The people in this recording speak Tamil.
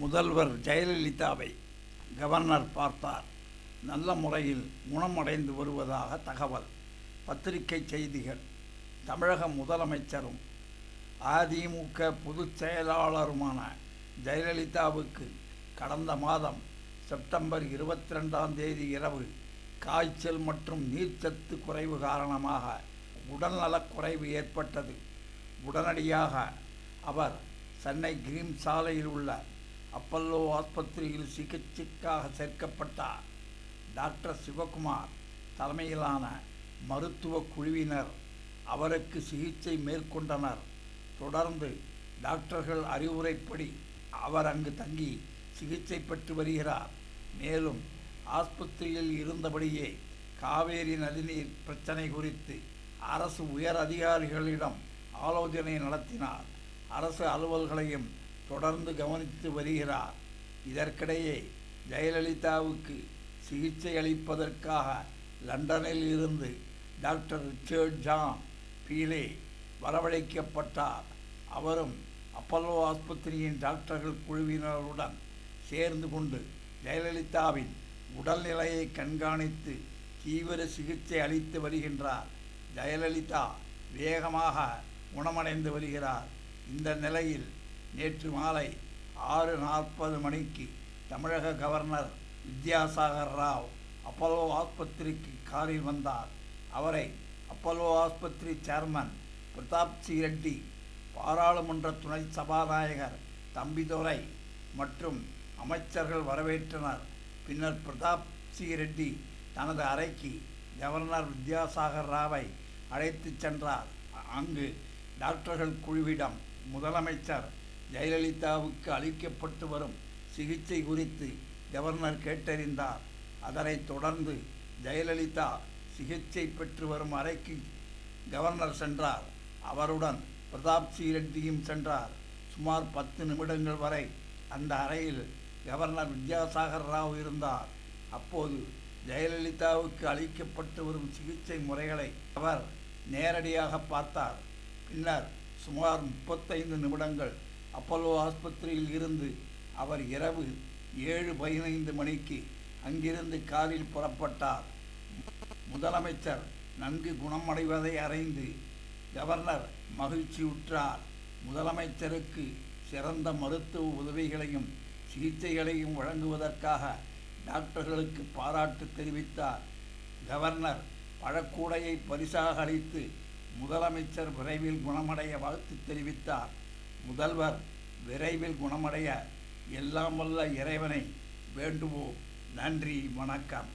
முதல்வர் ஜெயலலிதாவை கவர்னர் பார்த்தார். நல்ல முறையில் குணமடைந்து வருவதாக தகவல். பத்திரிகை செய்திகள். தமிழக முதலமைச்சரும் அதிமுக பொதுச் செயலாளருமான ஜெயலலிதாவுக்கு கடந்த மாதம் செப்டம்பர் இருபத்தி ரெண்டாம் தேதி இரவு காய்ச்சல் மற்றும் நீர்ச்சத்து குறைவு காரணமாக உடல்நலக் குறைவு ஏற்பட்டது. உடனடியாக அவர் சென்னை கிரீம் சாலையில் உள்ள அப்பல்லோ ஆஸ்பத்திரியில் சிகிச்சைக்காக சேர்க்கப்பட்டார் டாக்டர் சிவகுமார் தலைமையிலான மருத்துவ குழுவினர் அவருக்கு சிகிச்சை மேற்கொண்டனர். தொடர்ந்து டாக்டர்கள் அறிவுரைப்படி அவர் அங்கு தங்கி சிகிச்சை பெற்று வருகிறார். மேலும் ஆஸ்பத்திரியில் இருந்தபடியே காவேரி நதிநீர் பிரச்சனை குறித்து அரசு உயர் அதிகாரிகளிடம் ஆலோசனை நடத்தினார். அரசு அலுவல்களையும் தொடர்ந்து கவனித்து வருகிறார். இதற்கிடையே ஜெயலலிதாவுக்கு சிகிச்சை அளிப்பதற்காக லண்டனில் இருந்து டாக்டர் ரிச்சர்ட் ஜான் பீலே வரவழைக்கப்பட்டார். அவரும் அப்பல்லோ ஆஸ்பத்திரியின் டாக்டர்கள் குழுவினருடன் சேர்ந்து கொண்டு ஜெயலலிதாவின் உடல்நிலையை கண்காணித்து தீவிர சிகிச்சை அளித்து வருகின்றார். ஜெயலலிதா வேகமாக குணமடைந்து வருகிறார். இந்த நிலையில் நேற்று மாலை ஆறு நாற்பது மணிக்கு தமிழக கவர்னர் வித்யாசாகர் ராவ் அப்பல்லோ ஆஸ்பத்திரிக்கு காரில் வந்தார். அவரை அப்பல்லோ ஆஸ்பத்திரி சேர்மன் பிரதாப் சி ரெட்டி பாராளுமன்ற துணை சபாநாயகர் தம்பிதுரை மற்றும் அமைச்சர்கள் வரவேற்றனர். பின்னர் பிரதாப் சி ரெட்டி தனது அறைக்கு கவர்னர் வித்யாசாகர் ராவை அழைத்துச் சென்றார். அங்கு டாக்டர்கள் குழுவிடம் முதலமைச்சர் ஜெயலலிதாவுக்கு அளிக்கப்பட்டு வரும் சிகிச்சை குறித்து கவர்னர் கேட்டறிந்தார். அதனைத் தொடர்ந்து ஜெயலலிதா சிகிச்சை பெற்று வரும் அறைக்கு கவர்னர் சென்றார். அவருடன் பிரதாப் சி. ரெட்டியும் சென்றார். சுமார் பத்து நிமிடங்கள் வரை அந்த அறையில் கவர்னர் வித்யாசாகர் ராவ் இருந்தார். அப்போது ஜெயலலிதாவுக்கு அளிக்கப்பட்டு வரும் சிகிச்சை முறைகளை அவர் நேரடியாக பார்த்தார். பின்னர் சுமார் முப்பத்தைந்து நிமிடங்கள் அப்பல்லோ ஆஸ்பத்திரியில் இருந்து அவர் இரவு ஏழு பதினைந்து மணிக்கு அங்கிருந்து காரில் புறப்பட்டார். முதலமைச்சர் நன்கு குணமடைவதை அறிந்து கவர்னர் மகிழ்ச்சியுற்றார் முதலமைச்சருக்கு சிறந்த மருத்துவ உதவிகளையும் சிகிச்சைகளையும் வழங்குவதற்காக டாக்டர்களுக்கு பாராட்டு தெரிவித்தார். கவர்னர் பழக்கூடையை பரிசாக அளித்து முதலமைச்சர் விரைவில் குணமடைய வாழ்த்து தெரிவித்தார். முதல்வர் விரைவில் குணமடைய எல்லாம் வல்ல இறைவனை வேண்டுவோம். நன்றி வணக்கம்.